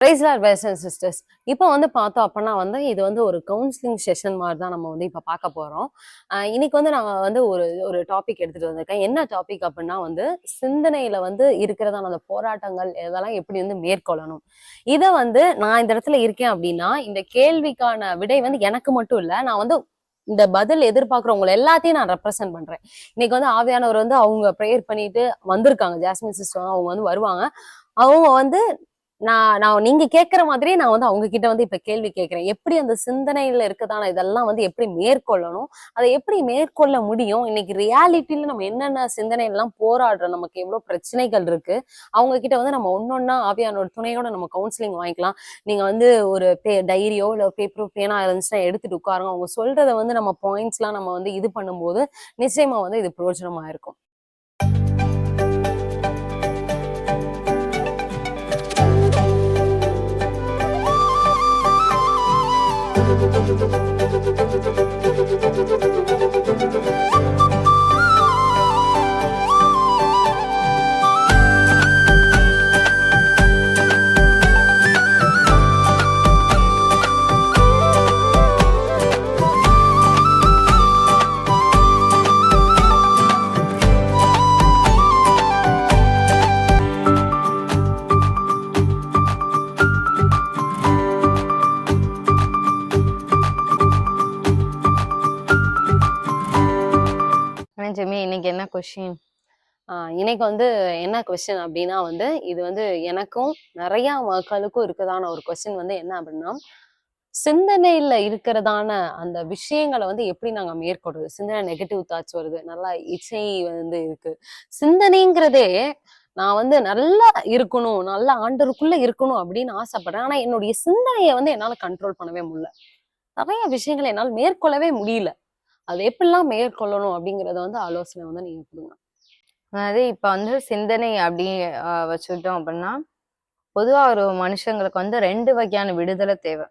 ப்ரைஸ்லார் Lord and sisters இப்போ வந்து பார்த்தோம் அப்படின்னா வந்து இது வந்து ஒரு கவுன்சிலிங் செஷன் மாதிரி தான் நம்ம வந்து இப்போ பார்க்க போகிறோம் இன்னைக்கு வந்து நான் வந்து ஒரு ஒரு டாபிக் எடுத்துகிட்டு வந்திருக்கேன். என்ன டாபிக் அப்படின்னா வந்து சிந்தனையில் வந்து இருக்கிறதான அந்த போராட்டங்கள் இதெல்லாம் எப்படி வந்து மேற்கொள்ளணும். இதை வந்து நான் இந்த இடத்துல இருக்கேன் அப்படின்னா இந்த கேள்விக்கான விடை வந்து எனக்கு மட்டும் இல்லை நான் வந்து இந்த பதில் எதிர்பார்க்குறவங்களை எல்லாத்தையும் நான் ரெப்ரசென்ட் பண்றேன். இன்னைக்கு வந்து ஆவியானவர் வந்து அவங்க ப்ரேயர் பண்ணிட்டு வந்திருக்காங்க. ஜாஸ்மின் சிஸ்டர் அவங்க வந்து வருவாங்க. அவங்க வந்து நான் நான் நீங்க கேட்குற மாதிரியே நான் வந்து அவங்க கிட்ட வந்து இப்ப கேள்வி கேட்கிறேன் எப்படி அந்த சிந்தனையில இருக்கதான இதெல்லாம் வந்து எப்படி மேற்கொள்ளணும்? அதை எப்படி மேற்கொள்ள முடியும்? இன்னைக்கு ரியாலிட்டியில நம்ம என்னென்ன சிந்தனைகள்லாம் போராடுறோம்? நமக்கு எவ்வளவு பிரச்சனைகள் இருக்கு? அவங்க கிட்ட வந்து நம்ம ஒன்னொன்னா ஆவியானோட துணையோட நம்ம கவுன்சிலிங் வாங்கிக்கலாம். நீங்க வந்து ஒரு பே டைரியோ இல்ல பேப்பரோ பேனா இருந்துச்சுன்னா எடுத்துட்டு உட்காருங்க. அவங்க சொல்றதை வந்து நம்ம பாயிண்ட்ஸ்லாம் நம்ம வந்து இது பண்ணும்போது நிச்சயமா வந்து இது பிரயோஜனமா இருக்கும். இன்னைக்கு என்ன கொஸ்டின் ஆஹ் இன்னைக்கு வந்து என்ன கொஸ்டின் அப்படின்னா வந்து இது வந்து எனக்கும் நிறைய மக்களுக்கும் இருக்கதான ஒரு கொஸ்டின் வந்து என்ன அப்படின்னா சிந்தனையில இருக்கிறதான அந்த விஷயங்களை வந்து எப்படி நாங்க மேற்கொள்றது? சிந்தனை நெகட்டிவ் தாட்ஸ் வருது நல்லா இச்சை வந்து இருக்கு. சிந்தனைங்கிறதே நான் வந்து நல்லா இருக்கணும் நல்லா ஆண்டருக்குள்ள இருக்கணும் அப்படின்னு ஆசைப்படுறேன். ஆனா என்னுடைய சிந்தனையை வந்து என்னால கண்ட்ரோல் பண்ணவே முடியல. நிறைய விஷயங்களை என்னால் மேற்கொள்ளவே முடியல. அது எப்படிலாம் மேற்கொள்ளணும் அப்படிங்கறத வந்து ஆலோசனை வந்து நீங்க கொடுங்க. அதாவது இப்ப வந்து சிந்தனை அப்படி வச்சுக்கிட்டோம் அப்படின்னா பொதுவா ஒரு மனுஷங்களுக்கு வந்து ரெண்டு வகையான விடுதலை தேவை.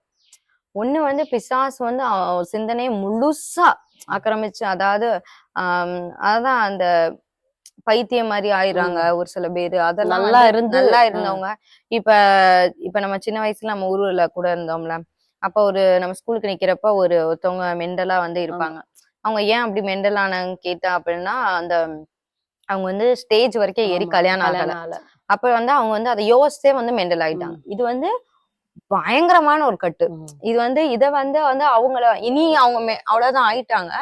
ஒண்ணு வந்து பிசாசு வந்து சிந்தனையை முழுசா ஆக்கிரமிச்சு அதாவது ஆஹ் அதான் அந்த பைத்தியம் மாதிரி ஆயிடுறாங்க ஒரு சில பேரு. அதெல்லாம் நல்லா இருந்து நல்லா. இருந்தவங்க. இப்ப இப்ப நம்ம சின்ன வயசுல நம்ம ஊர்ல கூட இருந்தோம்ல. அப்ப ஒரு நம்ம ஸ்கூலுக்கு நிக்கிறப்ப ஒரு ஒருத்தவங்க மெண்டலா வந்து இருப்பாங்க. அவங்க ஏன் அப்படி மெண்டல் ஆனாங்க கேட்டா அப்படின்னா அந்த அவங்க வந்து ஸ்டேஜ் வரைக்கும் ஏறி கல்யாணம் ஆகல. அப்ப வந்து அவங்க வந்து அதை யோசிச்சே வந்து மெண்டல் ஆயிட்டாங்க இது வந்து பயங்கரமான ஒரு கட்டு. இது வந்து இத வந்து வந்து அவங்கள இனி அவங்க அவ்வளவுதான் ஆயிட்டாங்க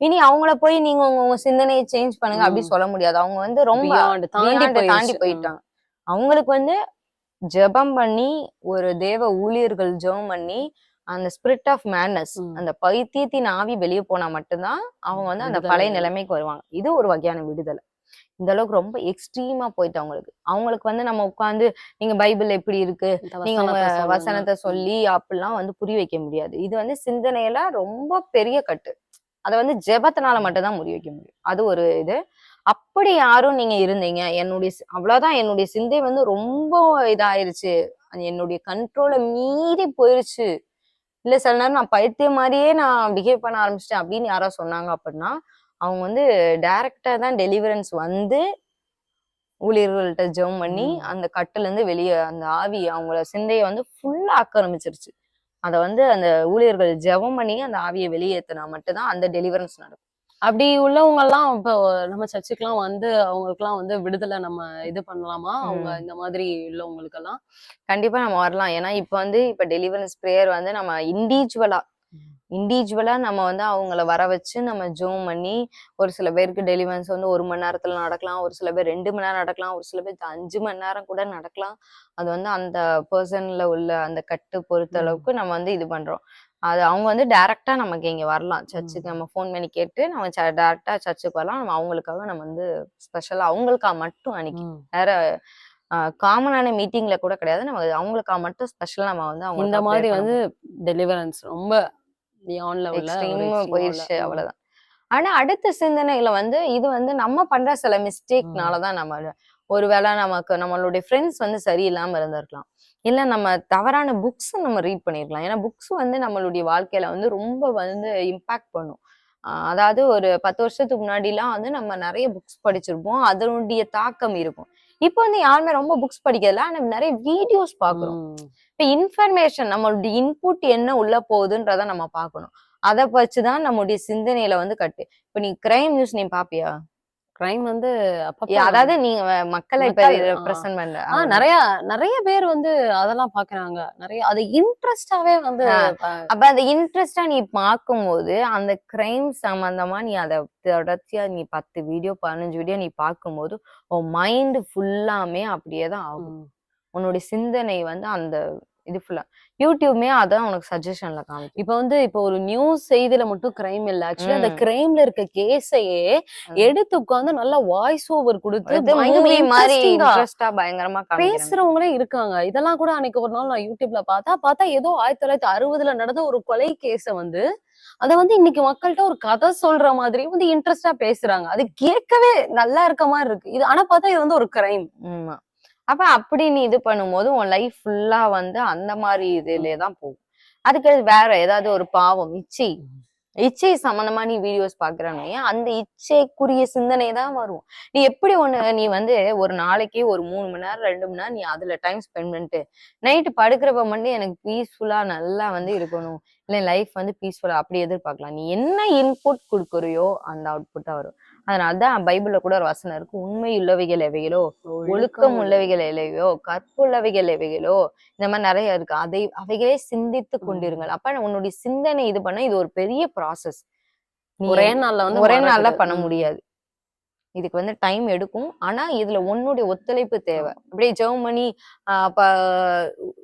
இனி அவங்கள போய் நீங்க உங்க உங்க சிந்தனையை சேஞ்ச் பண்ணுங்க அப்படி ம். சொல்ல முடியாது அவங்க வந்து ரொம்ப தாண்டி. போயிட்டாங்க அவங்களுக்கு வந்து ஜெபம் பண்ணி ஒரு தேவ ஊழியர்கள் ஜெபம் பண்ணி அந்த ஸ்பிரிட் ஆஃப் மேட்னஸ். அந்த பைத்தியத்தின் ஆவி வெளியே போனா மட்டும்தான் அவங்க வந்து அந்த பழைய. நிலைமைக்கு வருவாங்க. இது ஒரு வகையான விடுதலை. இந்த அளவுக்கு ரொம்ப எக்ஸ்ட்ரீமா போயிட்டு அவங்களுக்கு. அவங்களுக்கு வந்து நம்ம உட்காந்து நீங்க பைபிள் எப்படி இருக்கு? நீங்க உங்க வசனத்தை சொல்லி அப்படிலாம் வந்து புரிய வைக்க முடியாது. இது வந்து சிந்தனையில ரொம்ப பெரிய கட்டு. அதை வந்து ஜெபத்தினால மட்டும்தான் முறிய வைக்க முடியும். அது ஒரு இது. அப்படி யாரும் நீங்க இருந்தீங்க. என்னுடைய அவ்வளவுதான். என்னுடைய சிந்தை வந்து ரொம்ப இதாயிருச்சு. என்னுடைய கண்ட்ரோலை மீறி போயிருச்சு. இல்ல சில நேரம் நான் பைத்தியம் மாதிரியே நான் பிஹேவ் பண்ண ஆரம்பிச்சிட்டேன் அப்படின்னு யாரோ சொன்னாங்க அப்படின்னா அவங்க வந்து டைரக்டா தான் டெலிவரன்ஸ் வந்து ஊழியர்கள்ட்ட ஜெபம் பண்ணி. அந்த கட்டுல இருந்து வெளியே அந்த ஆவி அவங்கள சிந்தையை வந்து ஃபுல்லா ஆக்கிரமிச்சிருச்சு அத வந்து அந்த ஊழியர்கள் ஜெபம் பண்ணி அந்த ஆவியை வெளியேத்தினா மட்டும்தான் அந்த டெலிவரன்ஸ் நடக்கும் அப்படி உள்ளவங்க எல்லாம் இப்போ நம்ம சர்ச்சுக்கெல்லாம் வந்து அவங்களுக்குலாம் வந்து விடுதலை நம்ம இது பண்ணலாமா? அவங்க. இந்த மாதிரி உள்ளவங்களுக்கு எல்லாம் கண்டிப்பா நம்ம வரலாம். ஏன்னா இப்ப வந்து இப்ப டெலிவரன்ஸ் ப்ரேயர் வந்து நம்ம இண்டிவிஜுவலா இண்டிவிஜுவலா நம்ம வந்து அவங்கள வர வச்சு நம்ம ஜோம் பண்ணி ஒரு சில பேருக்கு டெலிவரன்ஸ் வந்து ஒரு மணி நேரத்துல நடக்கலாம் ஒரு சில பேர் ரெண்டு மணி நேரம் நடக்கலாம் ஒரு சில பேருக்கு அஞ்சு மணி நேரம் கூட நடக்கலாம். அது வந்து அந்த பர்சன்ல உள்ள அந்த கட்டு பொறுத்த. அளவுக்கு நம்ம வந்து இது பண்றோம். அது அவங்க வந்து டைரக்டா நமக்கு இங்க வரலாம். சர்ச்சுக்கு நம்ம ஃபோன் பண்ணி கேட்டு நம்ம டைரக்டா சர்ச்சுக்கு வரலாம். நம்ம அவங்களுக்காக நம்ம வந்து ஸ்பெஷலா அவங்களுக்காக மட்டும் அன்னைக்கு. வேற காமனான மீட்டிங்ல கூட கிடையாது. நம்ம அவங்களுக்காக மட்டும் ஸ்பெஷலா நம்ம வந்து அவங்க இந்த மாதிரி வந்து டெலிவரன்ஸ் ரொம்ப போயிடுச்சு அவ்வளவுதான். ஆனா அடுத்த சிந்தனையில வந்து இது வந்து நம்ம பண்ற சில மிஸ்டேக்னாலதான் நம்ம ஒருவேளை நமக்கு நம்மளுடைய ஃப்ரெண்ட்ஸ் வந்து சரியில்லாம இருந்திருக்கலாம். இல்ல நம்ம தவறான புக்ஸ் நம்ம ரீட் பண்ணிருக்கலாம். ஏன்னா புக்ஸ் வந்து நம்மளுடைய வாழ்க்கையில வந்து ரொம்ப வந்து இம்பாக்ட் பண்ணும். அதாவது ஒரு பத்து வருஷத்துக்கு முன்னாடிலாம் வந்து நம்ம நிறைய புக்ஸ் படிச்சிருப்போம். அதனுடைய தாக்கம் இருக்கும். இப்போ வந்து யாருமே ரொம்ப புக்ஸ் படிக்கிறதுல ஆனா நிறைய வீடியோஸ் பாக்குறோம் ம். இப்ப இன்ஃபர்மேஷன் நம்மளுடைய இன்புட் என்ன உள்ள போகுதுன்றத நம்ம பார்க்கணும். அதை வச்சுதான் நம்மளுடைய சிந்தனையில வந்து கட்டு. இப்ப நீ கிரைம் நியூஸ் நீ பாப்பியா கிரைம் வந்து அதாவது நீங்க மக்களை. ரெப்ரசன்ட் பண்ண ஆ. நிறைய நிறைய பேர் வந்து அதெல்லாம் பாக்குறாங்க. நிறைய அது இன்ட்ரெஸ்டாவே வந்து அப்ப அந்த இன்ட்ரெஸ்டா நீ பார்க்கும்போது அந்த கிரைம் சம்பந்தமா நீ அதை தொடர்ச்சியா நீ பத்து வீடியோ பதினஞ்சு வீடியோ நீ பார்க்கும்போது உன் மைண்ட் ஃபுல்லாமே அப்படியே தான் ஆகும். உன்னுடைய சிந்தனை வந்து அந்த இது ஃபுல்லா யூடியூப்மே அதான் உனக்கு சஜஷன்ல காமிக்கும் இப்ப வந்து இப்ப ஒரு நியூஸ் செய்தியில மட்டும் கிரைம் இல்ல. ஆக்சுவலி அந்த. கிரைம்ல இருக்க கேஸையே. எடுத்து உட்கார்ந்து நல்லா வாய்ஸ் ஓவர் கொடுத்து மாதிரி இன்ட்ரெஸ்டா பயங்கரமா பேசுறவங்களே இருக்காங்க. இதெல்லாம் கூட அன்னைக்கு ஒரு நாள் நான் யூடியூப்ல பார்த்தா பார்த்தா ஏதோ ஆயிரத்தி தொள்ளாயிரத்தி அறுபதுல நடந்த ஒரு கொலை கேஸ வந்து அத வந்து இன்னைக்கு மக்கள்கிட்ட ஒரு கதை சொல்ற மாதிரி வந்து இன்ட்ரெஸ்டா பேசுறாங்க. அது கேட்கவே நல்லா இருக்க மாதிரி இருக்கு. இது ஆனா பார்த்தா இது வந்து ஒரு கிரைம் அப்ப அப்படி நீ இது பண்ணும்போது உன் லைஃப் ஃபுல்லா வந்து அந்த மாதிரி இதுலயே தான் போகும். அதுக்கு வேற ஏதாவது ஒரு பாவம் இச்சை. இச்சை சம்பந்தமா நீ வீடியோஸ் பாக்குறாங்க அந்த இச்சைக்குரிய சிந்தனை தான் வரும். நீ எப்படி ஒண்ணு நீ வந்து ஒரு நாளைக்கு ஒரு மூணு மணி நேரம் ரெண்டு மணி நேரம் நீ அதுல டைம் ஸ்பெண்ட் பண்ணிட்டு நைட்டு படுக்கிறப்ப மட்டும் எனக்கு பீஸ்ஃபுல்லா நல்லா வந்து இருக்கணும். இல்ல லைஃப் வந்து பீஸ்ஃபுல்லா அப்படி எதிர்பார்க்கலாம். நீ என்ன இன்புட் கொடுக்குறியோ அந்த அவுட்புட்டா வரும். அதனாலதான் பைபிள்ல கூட ஒரு வசனம் இருக்கு. உண்மை உள்ளவைகள் எவைகளோ ஒழுக்கம் உள்ளவைகள் எவையோ கற்புள்ளவைகள் எவைகளோ இந்த மாதிரி நிறைய இருக்கு. அதை அவைகளே சிந்தித்து. கொண்டிருங்கள். அப்ப உன்னுடைய சிந்தனை இது பண்ண இது ஒரு பெரிய ப்ராசஸ் ஒரே நாள்ல வந்து ஒரே நாள்ல. பண்ண. முடியாது. இதுக்கு வந்து டைம் எடுக்கும். ஆனா இதுல உன்னுடைய ஒத்துழைப்பு தேவை. அப்படியே ஜெர்மனி அப்ப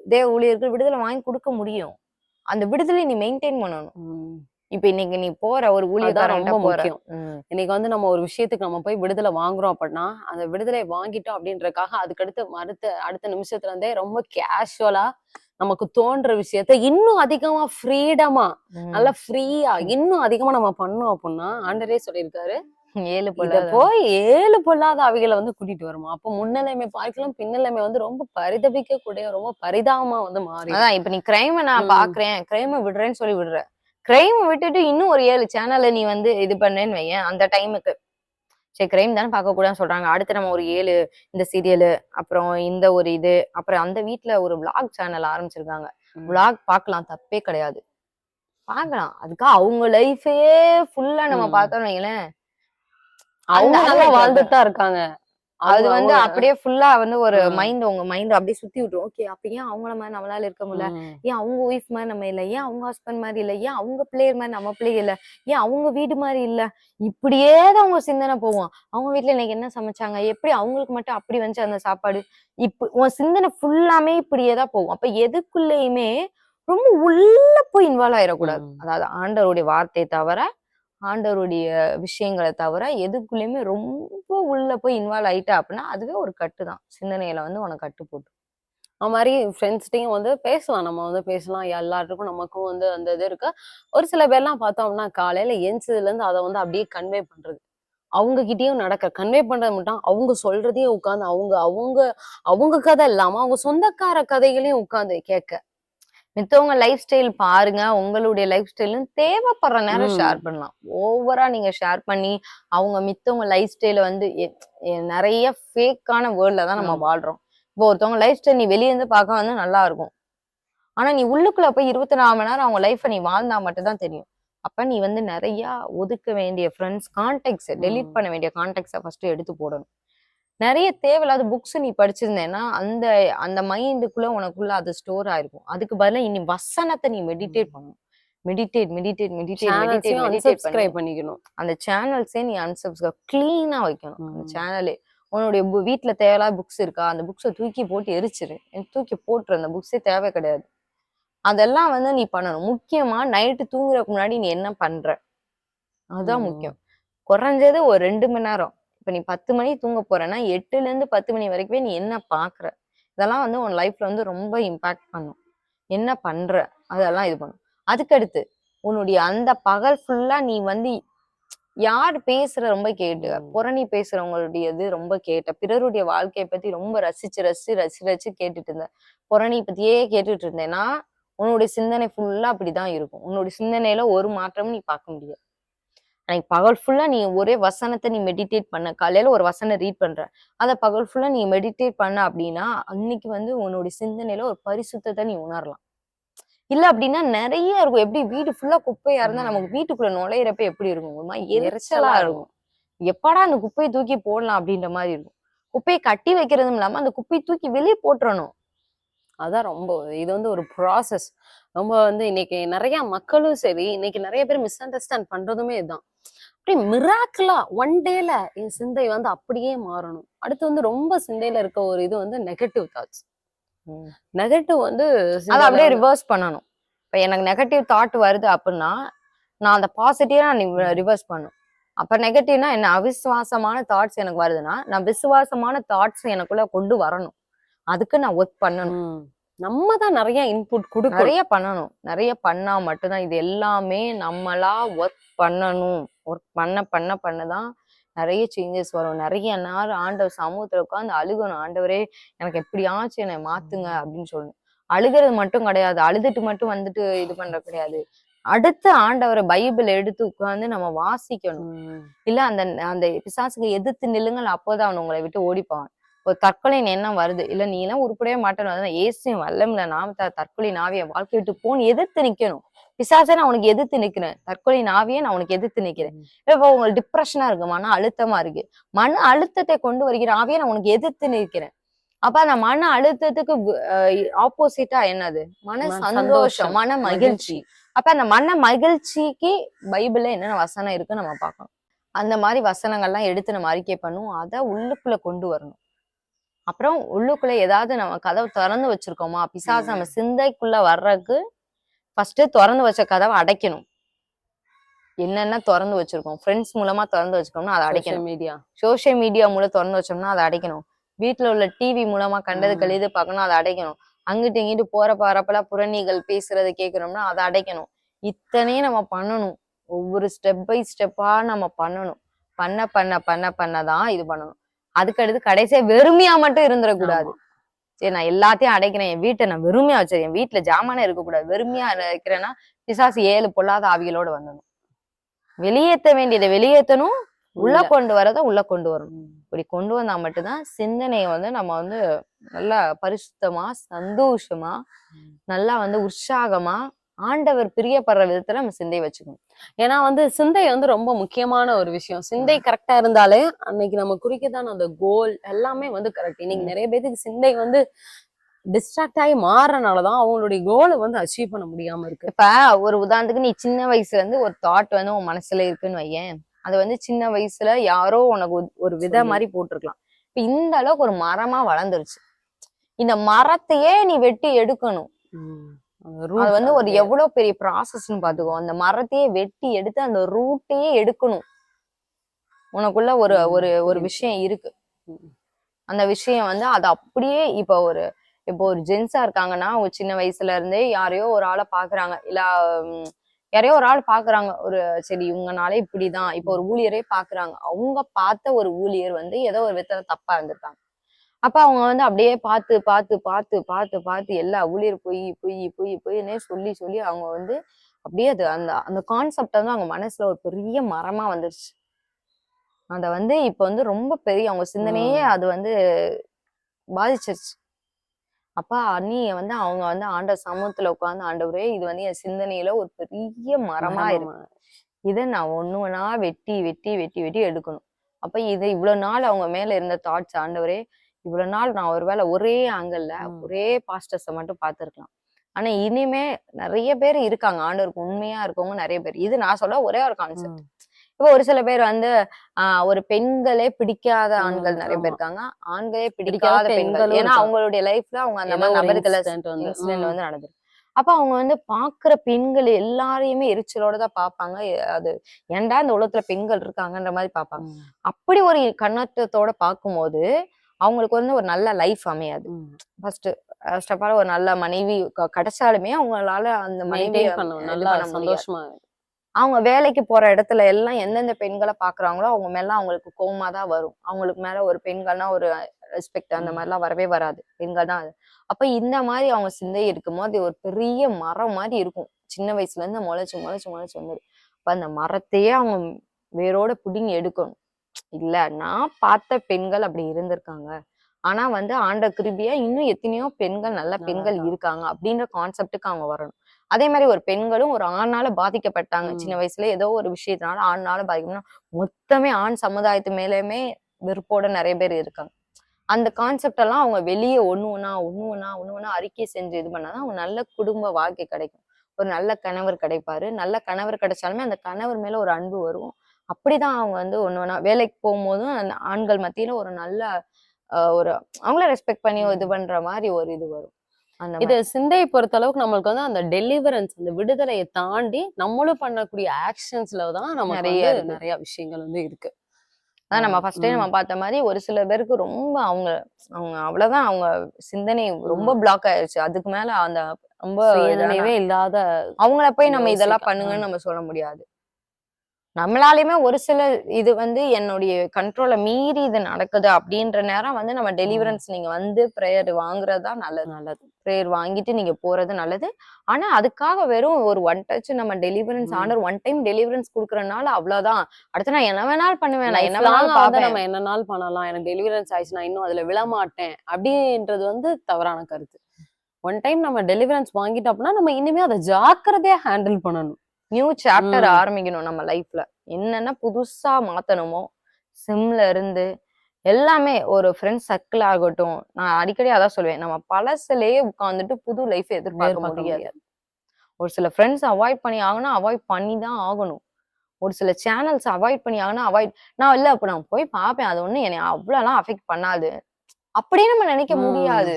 தேவ ஊழியர்கள் விடுதலை வாங்கி கொடுக்க முடியும். அந்த விடுதலை நீ மெயின்டைன் பண்ணணும். இப்ப இன்னைக்கு நீ போற ஒரு ஊழியக்காரன் ரொம்ப முக்கியம். இன்னைக்கு வந்து நம்ம ஒரு விஷயத்துக்கு நம்ம போய் விடுதலை வாங்குறோம் அப்படின்னா அந்த விடுதலை வாங்கிட்டோம் அப்படின்றதுக்காக அதுக்கடுத்து மறுத்த அடுத்த நிமிஷத்துல இருந்தே ரொம்ப கேஷுவலா நமக்கு தோன்ற விஷயத்த இன்னும் அதிகமா ஃப்ரீடமா. நல்லா ஃப்ரீயா இன்னும் அதிகமா நம்ம பண்ணோம் அப்படின்னா ஆண்டரே சொல்லியிருக்காரு ஏழு பொல்லாத போய் ஏழு பொல்லாத அவைகளை வந்து கூட்டிட்டு வருமா. அப்ப முன்னிலைமை பார்க்கலாம் பின்னிலைமை வந்து ரொம்ப பரிதபிக்க கூடிய ரொம்ப பரிதாபமா வந்து மாறி அதான் இப்ப நீ கிரைம நான். பாக்குறேன் கிரைம விடுறேன்னு சொல்லி விடுற. கிரைம் விட்டுட்டு இன்னும் ஒரு ஏழு சேனல்ல நீ வந்து இது பண்ணேன்னு வையேன் அந்த டைமுக்கு சரி கிரைம் தானே பார்க்க கூடாதுன்னு சொல்றாங்க. அடுத்து நம்ம ஒரு ஏழு இந்த சீரியலு அப்புறம் இந்த ஒரு இது அப்புறம் அந்த வீட்ல ஒரு vlog சேனல் ஆரம்பிச்சிருக்காங்க. vlog பார்க்கலாம் தப்பே கிடையாது. பார்க்கலாம். அதுக்கு அவங்க லைஃபே ஃபுல்லா நம்ம. பார்த்தோம்னு வைங்களேன் அவங்க நல்லா வாழ்ந்துட்டு தான் இருக்காங்க. அது அவங்க- வந்து அவங்க- அப்படியே ஃபுல்லா வந்து ஒரு. மைண்ட் உங்க மைண்ட் அப்படியே சுத்தி விட்டுரும். ஓகே அப்ப ஏன் அவங்கள மாதிரி நம்மளால இருக்க முடியல. ஏன் அவங்க ஒய்ஃப் மாதிரி நம்ம இல்ல? ஏன் அவங்க ஹஸ்பண்ட் மாதிரி இல்ல? ஏன் அவங்க பிள்ளையர் மாதிரி நம்ம பிள்ளை இல்ல? ஏன் அவங்க வீடு மாதிரி இல்ல? இப்படியே தான் உங்க சிந்தனை போகும். அவங்க வீட்ல இன்னைக்கு என்ன சமைச்சாங்க? எப்படி அவங்களுக்கு மட்டும் அப்படி வந்துச்சு அந்த சாப்பாடு? இப்ப உன் சிந்தனை ஃபுல்லாமே இப்படியே தான் போகும். அப்ப எதுக்குள்ளேயுமே ரொம்ப உள்ள போய் இன்வால்வ் ஆயிடக்கூடாது. அதாவது ஆண்டவருடைய வார்த்தையை தவிர ஆண்டவருடைய விஷயங்களை தவிர எதுக்குள்ளேயுமே ரொம்ப உள்ள போய் இன்வால்வ் ஆயிட்ட அப்படின்னா அதுவே ஒரு கட்டு தான் சிந்தனையில வந்து உனக்கு கட்டு போட்டு. அது மாதிரி ஃப்ரெண்ட்ஸ்டையும் வந்து பேசலாம். நம்ம வந்து பேசலாம். எல்லாருக்கும் நமக்கும் வந்து அந்த இது இருக்கு. ஒரு சில பேர்லாம் பார்த்தோம்னா காலையில எஞ்சதுல இருந்து அதை வந்து அப்படியே கன்வே பண்றது. அவங்க கிட்டேயும் நடக்க. கன்வே பண்றது மட்டும் அவங்க சொல்றதையும் உட்காந்து அவங்க அவங்க அவங்க கதை இல்லாம அவங்க சொந்தக்கார கதைகளையும் உட்காந்து கேட்க. மித்தவங்க லைஃப் ஸ்டைல் பாருங்க உங்களுடைய லைஃப் ஸ்டைலும் தேவைப்படுற நேரம். ஷேர் பண்ணலாம் ஓவரா நீங்க ஷேர் பண்ணி அவங்க மித்தவங்க லைஃப் ஸ்டைல வந்து நிறைய ஃபேக்கான வேர்ல்ட்ல தான் நம்ம. வாழ்றோம் இப்போ ஒருத்தவங்க லைஃப் ஸ்டைல் நீ வெளிய இருந்து பார்க்க வந்து நல்லா இருக்கும் ஆனா நீ உள்ளுக்குள்ள போய் இருபத்தி நாலு மணி நேரம் அவங்க லைஃப்பை நீ வாழ்ந்தா மட்டும் தான் தெரியும் அப்ப நீ வந்து நிறைய ஒதுக்க வேண்டிய ஃப்ரெண்ட்ஸ் கான்டாக்ட்ஸ் டெலீட். பண்ண வேண்டிய கான்டாக்ட்ஸை ஃபர்ஸ்ட் எடுத்து போடணும் நிறைய தேவையில்லாத புக்ஸ் நீ படிச்சிருந்தேன்னா அந்த அந்த மைண்டுக்குள்ள உனக்குள்ள அது ஸ்டோர் ஆயிருக்கும். அதுக்கு பதிலா இனி வசனத்தை நீ மெடிடேட் பண்ணணும். மெடிடேட் மெடிடேட் மெடிடேட் மெடிடேட் பண்ணிக்கணும். அந்த சேனல்ஸே நீ அன்சப்ஸ்கிரைப் கிளீனா வைக்கணும். அந்த. சேனலே உன்னுடைய வீட்ல தேவையில்லாத புக்ஸ் இருக்கா? அந்த புக்ஸை தூக்கி போட்டு எரிச்சிரு. தூக்கி போட்டுரு. அந்த புக்ஸே தேவை கிடையாது. அதெல்லாம் வந்து நீ பண்ணணும். முக்கியமா நைட்டு தூங்குறதுக்கு முன்னாடி நீ என்ன பண்ற? அதுதான். முக்கியம். குறைஞ்சது ஒரு ரெண்டு மணி நேரம். இப்ப நீ பத்து மணி தூங்க போறேன்னா எட்டுல இருந்து பத்து மணி வரைக்குமே நீ என்ன பாக்குற? இதெல்லாம் வந்து உன் லைஃப்ல வந்து ரொம்ப இம்பாக்ட் பண்ணும். என்ன பண்ற? அதெல்லாம் இது பண்ணும். அதுக்கடுத்து உன்னுடைய அந்த பகல் ஃபுல்லா நீ வந்து யார் பேசுற ரொம்ப கேட்டு ம். புரணி பேசுறவங்களுடைய இது ரொம்ப கேட்ட பிறருடைய வாழ்க்கையை பத்தி ரொம்ப ரசிச்சு ரசிச்சு ரசிச்சு ரசிச்சு கேட்டுட்டு இருந்த புரணி பத்தியே கேட்டுட்டு இருந்தேன்னா உன்னுடைய சிந்தனை ஃபுல்லா அப்படிதான் இருக்கும். உன்னுடைய சிந்தனையில ஒரு மாற்றமும் நீ பார்க்க முடியாது. அன்னைக்கு பகல் ஃபுல்லா நீ ஒரே வசனத்தை நீ மெடிடேட் பண்ண. காலையில ஒரு வசனம் ரீட் பண்ற. அத பகல் ஃபுல்லா நீ மெடிடேட் பண்ண அப்படின்னா அன்னைக்கு வந்து உன்னுடைய சிந்தனையில ஒரு பரிசுத்தத்தை நீ உணரலாம். இல்ல அப்படின்னா நிறைய இருக்கும். எப்படி வீடு ஃபுல்லா குப்பையா இருந்தா நமக்கு வீட்டுக்குள்ள நுழையிறப்ப எப்படி இருக்கும்? ஒரு மாதிரி எரிச்சலா இருக்கும். எப்படா அந்த குப்பையை தூக்கி போடலாம் அப்படின்ற மாதிரி இருக்கும். குப்பையை கட்டி வைக்கிறதும் இல்லாம அந்த குப்பையை தூக்கி வெளியே போட்டுறணும். அதான் ரொம்ப இது வந்து ஒரு ப்ராசஸ் ரொம்ப வந்து இன்னைக்கு நிறைய மக்களும் சரி இன்னைக்கு நிறைய பேர் மிஸ் அண்டர்ஸ்டாண்ட் பண்றதுமே இதுதான். அப்படியே மிராக்கிளா ஒன் டேல என் சிந்தை வந்து அப்படியே மாறணும். அடுத்து வந்து ரொம்ப சிந்தையில இருக்க ஒரு இது வந்து நெகட்டிவ் தாட்ஸ் நெகட்டிவ் வந்து அதை அப்படியே ரிவர்ஸ் பண்ணணும். இப்ப எனக்கு நெகட்டிவ் தாட் வருது அப்படின்னா நான் அந்த பாசிட்டிவா நான் ரிவர்ஸ் பண்ணும் அப்ப நெகட்டிவ்னா என்ன? அவிசுவாசமான தாட்ஸ் எனக்கு வருதுன்னா நான் விசுவாசமான தாட்ஸ் எனக்குள்ள கொண்டு வரணும். அதுக்கு நான் ஒர்க் பண்ணணும். நம்ம தான் நிறைய இன்புட் கொடுக்கணும். நிறைய பண்ணணும். நிறைய பண்ணா மட்டும்தான் இது எல்லாமே நம்மளா ஒர்க் பண்ணணும். ஒர்க் பண்ண பண்ண பண்ணதான் நிறைய சேஞ்சஸ் வரும். நிறைய நேரம் ஆண்டவர் சமூகத்துல உட்காந்து அழுகணும். ஆண்டவரே எனக்கு எப்படியாச்சும் என்னை மாத்துங்க அப்படின்னு சொல்லணும் அழுகிறது மட்டும் கிடையாது. அழுதுட்டு மட்டும் வந்துட்டு இது பண்றது கிடையாது. அடுத்து ஆண்டவரை பைபிள் எடுத்து உட்கார்ந்து நம்ம வாசிக்கணும். இல்ல அந்த அந்த பிசாசுக்கு எதிர்த்து நில்லுங்கள் அப்போதான் அவன் உங்களை விட்டு ஓடிப்பான். ஒரு தற்கொலை எண்ணம் வருது. இல்ல நீ எல்லாம் உருப்படவே மாட்டேன்னு ஏசியும் வல்லம்ல நாம தற்கொலை நாவிய வாழ்க்கை விட்டு போன்னு எதிர்த்து நிக்கணும். பிசாசை நான் உனக்கு எதிர்த்து நிக்கிறேன். தற்கொலை நாவியே நான் உனக்கு எதிர்த்து நிக்கிறேன். இப்போ உங்களுக்கு டிப்ரெஷனா இருக்கு மன அழுத்தமா இருக்கு. மன அழுத்தத்தை கொண்டு வருகிற ஆவியை நான் உனக்கு எதிர்த்து நிற்கிறேன் அப்ப அந்த மன அழுத்தத்துக்கு ஆப்போசிட்டா என்னது? மன சந்தோஷம் மன மகிழ்ச்சி. அப்ப அந்த மன மகிழ்ச்சிக்கு பைபிள்ல என்னென்ன வசனம் இருக்கு நம்ம பார்க்கணும் அந்த மாதிரி வசனங்கள்லாம் எடுத்து நம்ம அறிக்கை பண்ணுவோம். அதை உள்ளுக்குள்ள கொண்டு வரணும். அப்புறம் உள்ளுக்குள்ள ஏதாவது நம்ம கதவு திறந்து வச்சிருக்கோமா? பிசாசு நம்ம சிந்தைக்குள்ள வர்றதுக்கு ஃபர்ஸ்ட் திறந்து வச்ச கதவை அடைக்கணும். என்னென்ன திறந்து வச்சிருக்கோம்? ஃப்ரெண்ட்ஸ் மூலமா திறந்து வச்சிருக்கோம்னா அதை அடைக்கணும். மீடியா சோஷியல் மீடியா மூலம் திறந்து வச்சோம்னா அதை அடைக்கணும். வீட்ல உள்ள டிவி மூலமா கண்டது. கழிது பார்க்கணும் அதை அடைக்கணும். அங்கிட்டு இங்கிட்டு போற பாறப்பெல்லாம் புறணிகள் பேசுறதை கேட்கணும்னா அதை அடைக்கணும். இத்தனையும் நம்ம பண்ணணும். ஒவ்வொரு ஸ்டெப் பை ஸ்டெப்பா நம்ம பண்ணணும். பண்ண பண்ண பண்ண பண்ணதான் இது பண்ணணும். அதுக்கடுத்து கடைசியா வெறுமையா மட்டும் இருந்துடக்கூடாது சரி நான் எல்லாத்தையும் அடைக்கிறேன். என் வீட்டை நான் வெறுமையா வச்சிருக்கேன் என் வீட்டுல ஜாமானே இருக்கக்கூடாது. வெறுமையா இருக்கிறேன்னா பிசாசு ஏழு பொல்லாத ஆவிகளோட வந்துடணும் வெளியேத்த வேண்டியதை வெளியேத்தணும். உள்ள கொண்டு வரதை உள்ள கொண்டு வரணும். இப்படி கொண்டு வந்தா மட்டும்தான் சிந்தனையை வந்து நம்ம வந்து நல்லா பரிசுத்தமா சந்தோஷமா நல்லா வந்து உற்சாகமா ஆண்டவர் பிரியப்படுற விதத்துல நம்ம சிந்தை வச்சுக்கணும். ஏன்னா வந்து சிந்தை வந்து ரொம்ப முக்கியமான ஒரு விஷயம். சிந்தை கரெக்டா இருந்தாலே அன்னைக்கு நம்ம குறிக்கதான அந்த கோல் எல்லாமே வந்து கரெக்ட் இன்னைக்கு. நிறைய பேருக்கு சிந்தை வந்து டிஸ்ட்ராக்ட் ஆகி மாறனாலதான் அவங்களுடைய கோலை வந்து அச்சீவ் பண்ண முடியாம இருக்கு. இப்ப ஒரு உதாரணத்துக்கு நீ சின்ன வயசுல இருந்து ஒரு தாட் வந்து உன் மனசுல இருக்குன்னு வையேன். அது வந்து சின்ன வயசுல யாரோ உனக்கு ஒரு- வித. மாதிரி போட்டிருக்கலாம். இப்ப இந்த அளவுக்கு ஒரு மரமா வளர்ந்துருச்சு. இந்த மரத்தையே நீ வெட்டி எடுக்கணும். அது வந்து ஒரு எவ்வளவு பெரிய ப்ராசஸ்ன்னு பாத்துக்கோ அந்த மரத்தையே வெட்டி எடுத்து அந்த ரூட்டையே எடுக்கணும். உனக்குள்ள ஒரு ஒரு ஒரு. விஷயம் இருக்கு. அந்த விஷயம் வந்து அது அப்படியே இப்ப ஒரு இப்போ ஒரு ஜென்ஸா இருக்காங்கன்னா ஒரு சின்ன வயசுல இருந்தே யாரையோ ஒரு ஆளை பாக்குறாங்க. இல்ல யாரையோ ஒரு ஆள் பாக்குறாங்க. ஒரு சரி இவங்கனாலே இப்படிதான். இப்ப ஒரு ஊழியரே பாக்குறாங்க. அவங்க பார்த்த ஒரு ஊழியர் வந்து ஏதோ ஒரு விதத்துல தப்பா இருந்திருக்காங்க. அப்ப அவங்க வந்து அப்படியே பார்த்து பார்த்து பார்த்து பார்த்து பார்த்து எல்லா ஊழியர் போய் போய் போய் போய்னே சொல்லி சொல்லி அவங்க வந்து அப்படியே அது அந்த அந்த கான்செப்ட் வந்து அவங்க மனசுல ஒரு பெரிய மரமா வந்துருச்சு. அத வந்து இப்ப வந்து ரொம்ப பெரிய அவங்க சிந்தனையே. அது வந்து பாதிச்சிருச்சு. அப்ப அண்ணி வந்து அவங்க வந்து ஆண்ட சமூகத்துல உட்கார்ந்து ஆண்டவரே இது வந்து என் சிந்தனையில ஒரு பெரிய மரமா இருக்கு. இதை நான் ஒண்ணு ஒண்ணா வெட்டி வெட்டி வெட்டி வெட்டி எடுக்கணும். அப்ப இது இவ்வளவு நாள் அவங்க மேல இருந்த தாட்ஸ் ஆண்டவரே இவ்வளவு நாள் நான் ஒருவேளை ஒரே ஆங்கிள். ஒரே பாஸ்டர்ஸை மட்டும் பார்த்திருக்கலாம் ஆனா இனிமே நிறைய பேர் இருக்காங்க ஆண்டவருக்கு உண்மையா இருக்கவங்க நிறைய பேர் இது நான் சொல்ல ஒரே ஒரு கான்செப்ட் இப்போ ஒரு சில பேர் வந்து ஆஹ் ஒரு பெண்களே பிடிக்காத ஆண்கள் நிறைய பேர். இருக்காங்க ஆண்களே பிடிக்காத பெண்கள் ஏன்னா. அவங்களுடைய லைஃப்ல அவங்க அந்த மாதிரி நபர்களை இன்சிடென்ட். வந்து நடந்திருக்கு அப்ப அவங்க வந்து பாக்குற பெண்கள் எல்லாரையுமே எரிச்சலோட தான் பார்ப்பாங்க அது ஏன்டா இந்த உலகத்துல பெண்கள் இருக்காங்கன்ற மாதிரி பார்ப்பாங்க ம். அப்படி ஒரு கண்ணோட்டத்தோட பார்க்கும்போது அவங்களுக்கு வந்து ஒரு நல்ல லைஃப் அமையாது. ஃபர்ஸ்ட் ஃபர்ஸ்ட் ஆஃப் ஆல் ஒரு நல்ல மனைவி கிடைச்சாலுமே அவங்களால அந்த மனைவி நல்லா சந்தோஷமா அவங்க வேலைக்கு போற இடத்துல எல்லாம் எந்தெந்த பெண்களை பாக்குறாங்களோ அவங்க மேல அவங்களுக்கு கோவமா தான் வரும். அவங்களுக்கு மேல ஒரு பெண்கள்னா ஒரு ரெஸ்பெக்ட் அந்த. மாதிரிலாம் வரவே வராது. பெண்கள் தான் அது. அப்ப இந்த மாதிரி அவங்க சிந்தை இருக்கும்போது அது ஒரு பெரிய மரம் மாதிரி இருக்கும். சின்ன வயசுல இருந்து முளைச்சு முளைச்சு முளைச்சு வந்துரு அப்ப அந்த மரத்தையே அவங்க வேரோட புடுங்கி எடுக்கணும். இல்ல. நான் பார்த்த பெண்கள் அப்படி இருந்திருக்காங்க. ஆனா வந்து ஆண்ட கிருபியா இன்னும் எத்தனையோ பெண்கள் நல்ல பெண்கள் இருக்காங்க. அப்படின்ற கான்செப்டுக்கு அவங்க வரணும். அதே மாதிரி ஒரு பெண்களும் ஒரு ஆணால பாதிக்கப்பட்டாங்க. சின்ன வயசுல ஏதோ ஒரு விஷயத்தினால ஆணால பாதிக்கணும் மொத்தமே ஆண் சமுதாயத்து மேலயுமே வெறுப்போட நிறைய பேர் இருக்காங்க. அந்த கான்செப்ட் எல்லாம் அவங்க வெளியே ஒண்ணு ஒண்ணா ஒண்ணு ஒண்ணா ஒண்ணு ஒண்ணா அறிக்கை செஞ்சு இது பண்ணாதான் அவங்க நல்ல குடும்ப வாழ்க்கை கிடைக்கும். ஒரு நல்ல கணவர் கிடைப்பாரு. நல்ல கணவர் கிடைச்சாலுமே அந்த கணவர் மேல ஒரு அன்பு வரும். அப்படிதான் அவங்க வந்து ஒண்ணு ஒண்ணா வேலைக்கு போகும்போதும் அந்த ஆண்கள் மத்தியில ஒரு நல்ல ஒரு அவங்கள ரெஸ்பெக்ட் பண்ணி இது பண்ற மாதிரி ஒரு இது வரும். அந்த இது சிந்தையை பொறுத்த அளவுக்கு நம்மளுக்கு வந்து அந்த டெலிவரன்ஸ் அந்த விடுதலையை தாண்டி நம்மளும் பண்ணக்கூடிய ஆக்ஷன்ஸ்ல தான் நமக்கு நிறைய நிறைய விஷயங்கள் வந்து இருக்கு. அதான் நம்ம. ஃபர்ஸ்டே நம்ம. பார்த்த மாதிரி ஒரு சில பேருக்கு ரொம்ப அவங்க அவங்க அவ்வளவுதான் அவங்க சிந்தனை ரொம்ப பிளாக் ஆயிருச்சு. அதுக்கு மேல அந்த ரொம்ப இல்லாத அவங்கள போய் நம்ம இதெல்லாம் பண்ணுங்கன்னு நம்ம சொல்ல முடியாது. நம்மளாலையுமே ஒரு சில இது வந்து என்னுடைய கண்ட்ரோலை மீறி இது நடக்குது அப்படின்ற நேரம் வந்து நம்ம டெலிவரன்ஸ் நீங்க வந்து ப்ரேயர் வாங்குறதா நல்லது. நல்லது. ப்ரேயர் வாங்கிட்டு நீங்க போறது நல்லது. ஆனா அதுக்காக வெறும் ஒரு ஒன் டச் நம்ம deliverance. Order one time deliverance குடுக்கறனால அவ்வளவுதான். அடுத்து நான் என்ன வேணாலும் பண்ணுவேன் நான் என்ன வேணாலும் பார்ப்பேன். நம்ம என்ன நாள் பண்ணலாம் எனக்கு டெலிவரன்ஸ் ஆயிடுச்சு நான் இன்னும் அதுல விழமாட்டேன் அப்படின்றது வந்து தவறான கருத்து. ஒன் டைம் நம்ம டெலிவரன்ஸ் வாங்கிட்டோம் அப்படின்னா நம்ம இனிமே அதை ஜாக்கிரதையா ஹேண்டில் பண்ணணும். New chapter. ஆரம்பிக்கணும் நம்ம லைஃப்ல என்னென்ன புதுசா மாத்தணுமோ சிம்ல இருந்து எல்லாமே ஒரு ஃப்ரெண்ட்ஸ் சர்க்கிள் ஆகட்டும். நான் அடிக்கடி அதான் சொல்லுவேன் நம்ம பழசுலயே உட்காந்துட்டு புது லைஃப் எதிர்பார்க்க முடியாது. ஒரு சில ஃப்ரெண்ட்ஸ் அவாய்ட் பண்ணி ஆகணும் அவாய்ட் பண்ணி தான் ஆகணும். ஒரு சில சேனல்ஸ் அவாய்ட் பண்ணி ஆகணும் அவாய்ட் நான் இல்ல அப்ப நான் போய் பார்ப்பேன். அது ஒண்ணு என்னை அவ்வளோலாம் அஃபெக்ட் பண்ணாது. அப்படியே நம்ம நினைக்க. முடியாது.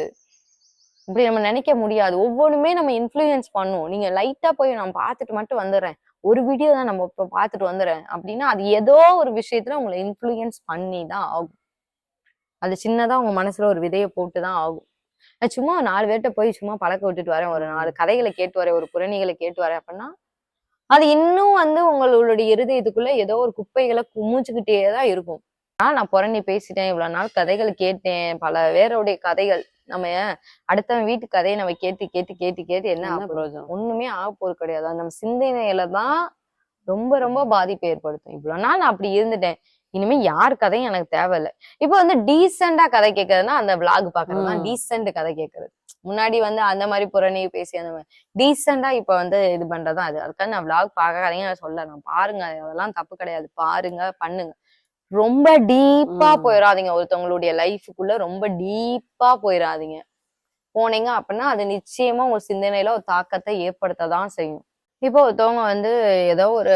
இப்படி நம்ம நினைக்க முடியாது. ஒவ்வொன்றுமே நம்ம இன்ஃப்ளூயன்ஸ் பண்ணும் நீங்க லைட்டா போய் நான் பார்த்துட்டு மட்டும் வந்துடுறேன். ஒரு வீடியோ தான் நம்ம இப்போ பார்த்துட்டு வந்துடுறேன். அப்படின்னா அது ஏதோ ஒரு விஷயத்துல உங்களை இன்ஃப்ளூயன்ஸ் பண்ணி தான் ஆகும். அது சின்னதா உங்க மனசுல ஒரு விதையை போட்டு தான் ஆகும். நான் சும்மா நாலு பேர்கிட்ட போய் சும்மா பழக்க விட்டுட்டு வரேன். ஒரு நாலு கதைகளை கேட்டு வரேன். ஒரு புறணிகளை கேட்டு வரேன் அப்படின்னா அது இன்னும் வந்து உங்களுடைய இருதயத்துக்குள்ள ஏதோ ஒரு குப்பைகளை குமிச்சுக்கிட்டே தான் இருக்கும். நான் புறணி பேசிட்டேன். இவ்வளவு நாள் கதைகள் கேட்டேன். பல பேருடைய கதைகள். நம்ம அடுத்தவன் வீட்டு கதையை நம்ம கேட்டு கேட்டு கேட்டு கேட்டு என்ன? பிரயோஜனம்? ஒண்ணுமே ஆக போறது கிடையாது. நம்ம சிந்தனையில தான் ரொம்ப ரொம்ப பாதிப்பை ஏற்படுத்தும். இவ்வளவு நாள் நான் அப்படி இருந்துட்டேன். இனிமே யார் கதையும் எனக்கு தேவையில்லை. இப்போ வந்து டீசெண்டா கதை கேட்கறதுன்னா அந்த விளாக் பாக்குறது தான் ம். டீசென்ட் கதை கேட்கறது. முன்னாடி வந்து அந்த மாதிரி புறணி பேசி அந்த மாதிரி டீசெண்டா இப்ப வந்து இது பண்றதுதான் அது. அதுக்காக நான் விளாக் பார்க்காதீங்க நான் சொல்ல நான் பாருங்க அதெல்லாம் தப்பு கிடையாது. பாருங்க பண்ணுங்க. ரொம்ப டீப்பா. போயிடாதீங்க ஒருத்தவங்களுடைய லைஃபுக்குள்ள ரொம்ப டீப்பா போயிடாதீங்க போனீங்க அப்படின்னா அது நிச்சயமா உங்க சிந்தனையில ஒரு தாக்கத்தை ஏற்படுத்ததான் செய்யும் இப்போ ஒருத்தவங்க வந்து ஏதோ ஒரு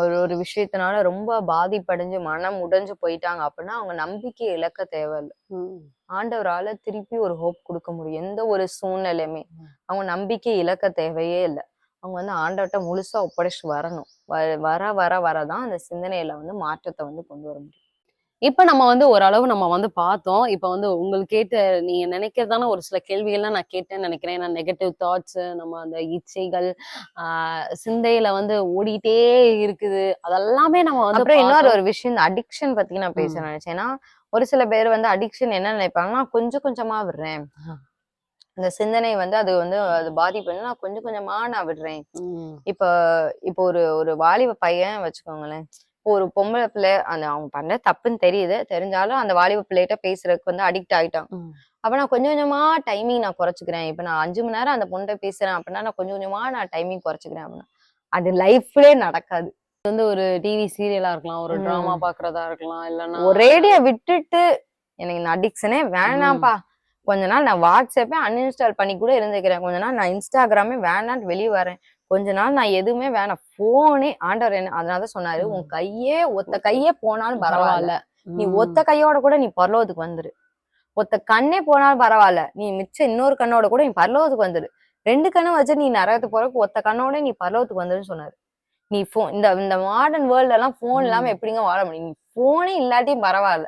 ஒரு ஒரு விஷயத்தினால ரொம்ப பாதிப்படைஞ்சு மனம் உடைஞ்சு போயிட்டாங்க அப்படின்னா அவங்க நம்பிக்கை இழக்க தேவையில்லை. ஆண்டவரால திருப்பி ஒரு ஹோப் கொடுக்க முடியும் எந்த ஒரு சூழ்நிலையுமே. அவங்க நம்பிக்கை இழக்க தேவையே இல்லை அவங்க வந்து ஆண்டவர்கிட்ட முழுசா ஒப்படைச்சு வரணும். வர வர வரதான் அந்த சிந்தனையில வந்து மாற்றத்தை வந்து கொண்டு வர முடியும். இப்ப நம்ம வந்து ஓரளவு நம்ம வந்து பார்த்தோம். இப்ப வந்து உங்களுக்கு கேட்ட நீங்க நினைக்கிறதான ஒரு சில கேள்விகள்லாம் நான் கேட்டேன்னு நினைக்கிறேன். ஏன்னா நெகட்டிவ் தாட்ஸ் நம்ம அந்த இச்சைகள் ஆஹ் சிந்தையில வந்து ஓடிட்டே இருக்குது. அதெல்லாமே நம்ம வந்து அப்புறம் இன்னொரு. ஒரு விஷயம் இந்த அடிக்ஷன் பத்தி நான் பேச ம். நினைச்சேன் ஏன்னா ஒரு சில பேர் வந்து அடிக்ஷன் என்ன நினைப்பாங்கன்னா கொஞ்சம் கொஞ்சமா விடுறேன். ஆ. இந்த சிந்தனை வந்து அது வந்து அது பாதிப்பு வந்து நான் கொஞ்சம் கொஞ்சமா நான் விடுறேன். இப்ப இப்போ ஒரு ஒரு வாலிப பையன் வச்சுக்கோங்களேன். இப்போ ஒரு பொம்பளை பிள்ளை அந்த அவங்க பண்ண தப்புன்னு தெரியுது. தெரிஞ்சாலும் அந்த வாலிப பிள்ளைகிட்ட பேசுறதுக்கு வந்து அடிக்ட் ஆயிட்டான். அப்ப நான் கொஞ்சம் கொஞ்சமா டைமிங் நான் குறைச்சிக்கிறேன். இப்ப நான் அஞ்சு மணி நேரம் அந்த பொண்ணை பேசுறேன் அப்படின்னா நான் கொஞ்சம் கொஞ்சமா நான் டைமிங் குறைச்சிக்கிறேன் அப்படின்னா. அது லைஃப்லயே நடக்காது. ஒரு டிவி சீரியலா இருக்கலாம். ஒரு. டிராமா பாக்குறதா இருக்கலாம். இல்லைன்னா ஒரேடியா விட்டுட்டு எனக்கு இந்த அடிக்ஷனே வேணாம்ப்பா. கொஞ்ச நாள் நான் வாட்ஸ்அப்பே அன்இன்ஸ்டால் பண்ணி கூட இருந்துக்கிறேன். கொஞ்ச நாள் நான் இன்ஸ்டாகிராமே வேணான்ட்டு வெளியே வரேன். கொஞ்ச நாள் நான் எதுவுமே வேணாம். போனே ஆண்டவர் என்ன அதனாலதான் சொன்னாரு. உன் கையே ஒத்த கையே போனாலும் பரவாயில்ல. நீ. ஒத்த கையோட கூட நீ பரலோகத்துக்கு வந்துரு. ஒத்த கண்ணே போனாலும் பரவாயில்ல. நீ மிச்சம் இன்னொரு கண்ணோட கூட நீ பரலோகத்துக்கு வந்துரு. ரெண்டு கண்ணும் வச்சு நீ நரகத்துக்கு போறதுக்கு ஒத்த கண்ணோட நீ பரலோகத்துக்கு வந்துருன்னு சொன்னாரு. நீ phone இந்த இந்த மாடர்ன் வேர்ல்ட் எல்லாம் போன் இல்லாம. எப்படிங்க வாழ முடியும்? நீ போனே இல்லாட்டியும் பரவாயில்ல.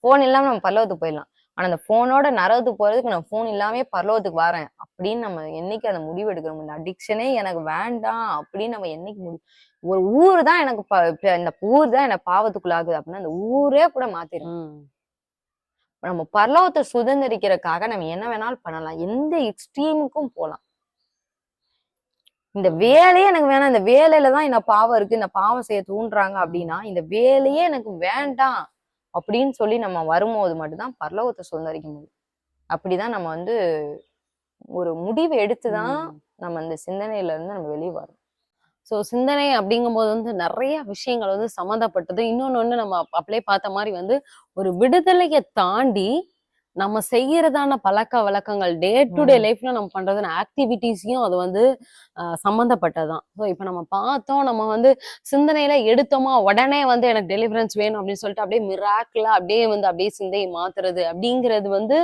போன் இல்லாம நம்ம பரலோகத்துக்கு போயிடலாம். ஆனா அந்த போனோட நரகத்துக்கு போறதுக்கு நான் போன் இல்லாமே பரலோகத்துக்கு வரேன். அப்படின்னு நம்ம என்னைக்கு அந்த முடிவு எடுக்கிறோம்? இந்த அடிக்ஷனே எனக்கு வேண்டாம் அப்படின்னு நம்ம என்னைக்கு முடிவு ஒரு ஊர் தான் எனக்கு இந்த ஊர் தான் எனக்கு பாவத்துக்குள்ளாகுது அப்படின்னா அந்த ஊரே கூட மாத்திரும். நம்ம பரலோகத்தை சுதந்திரிக்கிறதுக்காக நம்ம என்ன வேணாலும் பண்ணலாம். எந்த எக்ஸ்ட்ரீமுக்கும் போலாம். இந்த வேலையே எனக்கு வேணாம். இந்த வேலையில தான் என்ன பாவம் இருக்கு. இந்த பாவம் செய்ய தூண்டுறாங்க அப்படின்னா இந்த வேலையே எனக்கு வேண்டாம். அப்படின்னு சொல்லி நம்ம வரும்போது மட்டும்தான் பரலோகத்தை சுதந்திரிக்க முடியும். அப்படிதான் நம்ம வந்து ஒரு முடிவு எடுத்துதான் நம்ம இந்த சிந்தனையில இருந்து நம்ம வெளியே வரோம் ஸோ சிந்தனை அப்படிங்கும்போது வந்து நிறைய விஷயங்கள் வந்து சம்மந்தப்பட்டது. இன்னொன்னு வந்து நம்ம அப்படியே பார்த்த மாதிரி வந்து ஒரு விடுதலையை தாண்டி நம்ம செய்யறதான பழக்க வழக்கங்கள் டே டு டே. லைஃப்ல நம்ம பண்றதான ஆக்டிவிட்டிஸையும் அது வந்து ஆஹ், சம்மந்தப்பட்டதுதான் ஸோ இப்போ நம்ம பார்த்தோம் நம்ம வந்து சிந்தனையில எடுத்தோமா உடனே வந்து எனக்கு டெலிவரன்ஸ் வேணும் அப்படின்னு சொல்லிட்டு அப்படியே மிராக்கிளா அப்படியே வந்து அப்படியே சிந்தையை மாத்துறது அப்படிங்கிறது வந்து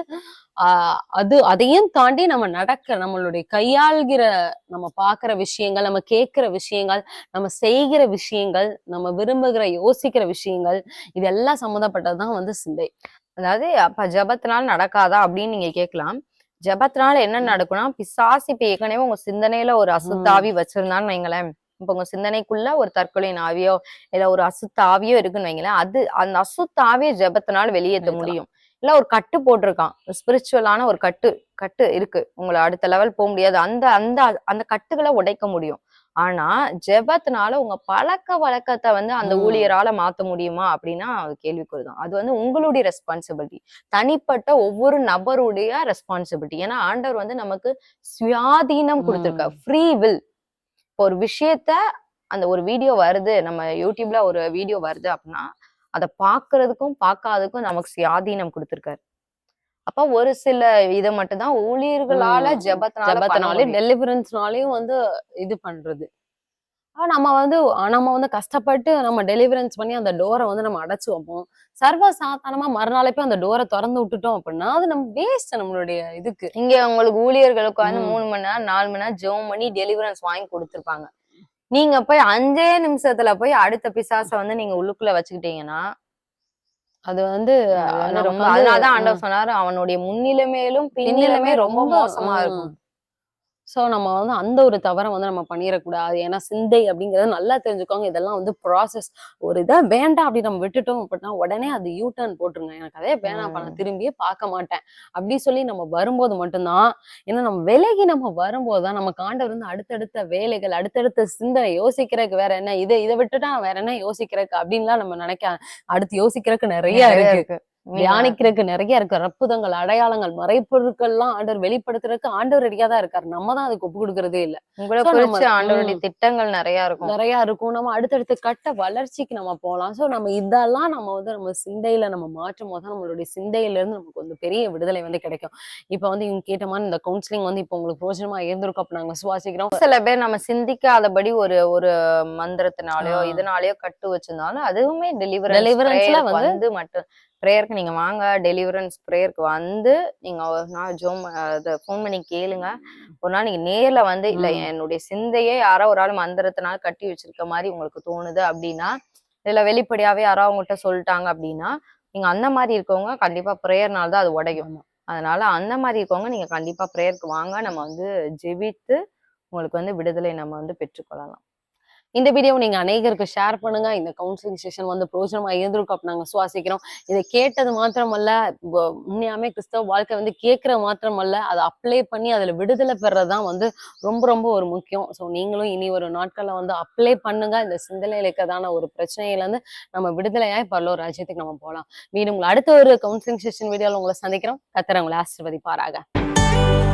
ஆஹ், அது அதையும் தாண்டி நம்ம நடக்க நம்மளுடைய கையாள்கிற நம்ம பார்க்குற விஷயங்கள் நம்ம கேட்குற விஷயங்கள் நம்ம செய்கிற விஷயங்கள் நம்ம விரும்புகிற யோசிக்கிற விஷயங்கள் இதெல்லாம் சம்மந்தப்பட்டது தான் வந்து சிந்தை அதாவது அப்ப ஜபத்தினால நடக்காதா அப்படின்னு நீங்க கேட்கலாம். ஜபத்தினால என்ன நடக்கும்னா பிசாசு இப்ப ஏற்கனவே உங்க சிந்தனையில ஒரு அசுத்தாவி வச்சிருந்தான்னு வைங்களேன். இப்ப உங்க சிந்தனைக்குள்ள ஒரு தற்கொலையின் ஆவியோ இல்ல ஒரு அசுத்த ஆவியோ இருக்குன்னு வைங்களேன். அது அந்த அசுத்த ஆவியை ஜபத்தினால வெளியேற்ற. முடியும். இல்ல ஒரு கட்டு போட்டிருக்கான். ஸ்பிரிச்சுவலான ஒரு கட்டு கட்டு இருக்கு. உங்களை அடுத்த லெவல் போக முடியாது. அந்த அந்த அந்த கட்டுகளை உடைக்க முடியும். ஆனா ஜெபத்தினால உங்க பழக்க வழக்கத்தை வந்து அந்த. ஊழியரால மாத்த முடியுமா? அப்படின்னா அது கேள்விக்குறிதான். அது வந்து உங்களுடைய ரெஸ்பான்சிபிலிட்டி தனிப்பட்ட ஒவ்வொரு நபருடைய ரெஸ்பான்சிபிலிட்டி ஏன்னா ஆண்டவர் வந்து நமக்கு சுயாதீனம் கொடுத்திருக்கார். ம். ஃப்ரீ வில் ஒரு விஷயத்த அந்த ஒரு வீடியோ வருது நம்ம யூடியூப்ல ஒரு வீடியோ வருது அப்படின்னா அதை பார்க்கிறதுக்கும் பார்க்காததுக்கும் நமக்கு சுயாதீனம் கொடுத்திருக்காரு. அப்ப ஒரு சில இதை மட்டும்தான் ஊழியர்களால ம். ஜெபத்தினால ஜபத்தினாலே. டெலிவரன்ஸ்னாலையும் வந்து இது பண்றது நம்ம வந்து நம்ம வந்து கஷ்டப்பட்டு நம்ம டெலிவரன்ஸ் பண்ணி அந்த டோரை வந்து நம்ம அடைச்சு வைப்போம் சர்வ சாதாரணமா மறுநாளே போய் அந்த டோரை திறந்து விட்டுட்டோம் அப்படின்னா அது நம்ம வேஸ்ட் நம்மளுடைய இதுக்கு இங்க உங்களுக்கு ஊழியர்களுக்கு வந்து. மூணு மணி நேரம் நாலு மணி நேரம் ஜெபம் பண்ணி டெலிவரன்ஸ் வாங்கி கொடுத்திருப்பாங்க நீங்க போய் அஞ்சே நிமிஷத்துல போய் அடுத்த பிசாச வந்து நீங்க உள்ளுக்குள்ள வச்சுக்கிட்டீங்கன்னா அது வந்து அதனாலதான். ஆண்டவர் சொன்னாரு அவனுடைய முன்னிலைமையிலும் பின்னிலைமே ரொம்ப மோசமா இருக்கும் சோ நம்ம வந்து அந்த ஒரு தவறை வந்து நம்ம பண்ணிடக்கூடாது ஏன்னா சிந்தை அப்படிங்கறது நல்லா தெரிஞ்சுக்கோங்க. இதெல்லாம் வந்து ப்ராசஸ் ஒரு இதை வேண்டாம் அப்படி நம்ம விட்டுட்டோம் அப்படின்னா உடனே அது யூ டர்ன் போட்டுருங்க. எனக்கு அதே வேணாம். நான் திரும்பியே பார்க்க மாட்டேன். அப்படி சொல்லி நம்ம வரும்போது மட்டும்தான் ஏன்னா நம்ம விலகி நம்ம வரும்போது தான் நம்ம காண்டவர் வந்து அடுத்தடுத்த வேலைகள் அடுத்தடுத்த சிந்தனை யோசிக்கிறதுக்கு வேற என்ன இதை இதை விட்டுட்டா வேற என்ன யோசிக்கிறதுக்கு அப்படின்லாம் நம்ம நினைக்க அடுத்து யோசிக்கிறதுக்கு நிறைய இருக்கு. தியானிக்கிறதுக்கு நிறைய இருக்கு. அற்புதங்கள் அடையாளங்கள் மறைப்பொருட்கள்லாம் ஆண்டவர் வெளிப்படுத்துறதுக்கு ஆண்டவர் ரெடியா தான் இருக்காரு. நம்ம தான் அதுக்கு ஒப்பு கொடுக்கறதே இல்ல. ஆண்டவருடைய. திட்டங்கள் நிறைய இருக்கும். நிறைய இருக்கும். நம்ம அடுத்தடுத்த கட்ட வளர்ச்சிக்கு நம்ம போகலாம் சோ நம்ம இதெல்லாம் நம்ம வந்து நம்ம சிந்தையில நம்ம மாற்றும் போது நம்மளுடைய சிந்தையில இருந்து நமக்கு வந்து பெரிய விடுதலை வந்து கிடைக்கும். இப்ப வந்து இவங்க கேட்ட மாதிரி இந்த கவுன்சிலிங் வந்து இப்ப உங்களுக்கு பிரோஜனமா இருந்திருக்கும் அப்ப நாங்க சுவாசிக்கிறோம் சில பேர் நம்ம சிந்திக்காதபடி ஒரு ஒரு மந்திரத்தினாலயோ. இதனாலயோ கட்டு வச்சிருந்தாலும் அதுவுமே டெலிவரன்ஸ் Deliverance-ல வந்து- வந்து மட்டும் ப்ரேயருக்கு நீங்க வாங்க டெலிவரன்ஸ் ப்ரேயருக்கு வந்து நீங்க ஒரு நாள் ஜோம் அதை ஃபோன் பண்ணி கேளுங்க ஒரு நாள் நீங்க நேர்ல வந்து இல்ல. என்னுடைய சிந்தையே யாரோ ஒரு ஆள் மந்திரத்தினால கட்டி வச்சிருக்க மாதிரி உங்களுக்கு தோணுது அப்படின்னா இல்ல வெளிப்படையாவே யாரோ உங்ககிட்ட சொல்லிட்டாங்க அப்படின்னா நீங்க அந்த மாதிரி இருக்கவங்க கண்டிப்பா ப்ரேயர்னால தான் அது உடையும். அதனால அந்த மாதிரி இருக்கவங்க நீங்க கண்டிப்பா ப்ரேயருக்கு வாங்க நம்ம வந்து ஜெபித்து உங்களுக்கு வந்து விடுதலை நம்ம வந்து பெற்றுக்கொள்ளலாம் இந்த வீடியோ நீங்க அநேகருக்கு ஷேர் பண்ணுங்க. இந்த கவுன்சிலிங் செஷன் வந்து பிரோஜனமா இருந்திருக்கும் அப்ப நாங்க சுவாசிக்கிறோம். இதை கேட்டது மாத்திரமல்ல உண்மையாமே கிறிஸ்தவ வாழ்க்கை வந்து கேட்கற மாத்திரமல்ல அதை அப்ளை பண்ணி அதுல விடுதலை பெறதான் வந்து ரொம்ப ரொம்ப ஒரு முக்கியம். ஸோ நீங்களும் இனி ஒரு நாட்கள்ல வந்து அப்ளை பண்ணுங்க. இந்த சிந்தனையில இருக்கதான ஒரு பிரச்சனையில இருந்து நம்ம விடுதலையாய் பரலோ ராஜ்யத்துக்கு நம்ம போகலாம் மீண்டும் உங்களை அடுத்த ஒரு கவுன்சிலிங் செஷன் வீடியோல உங்களை சந்திக்கிறோம். கத்திர உங்களை ஆசிர்வதிப்பாராக.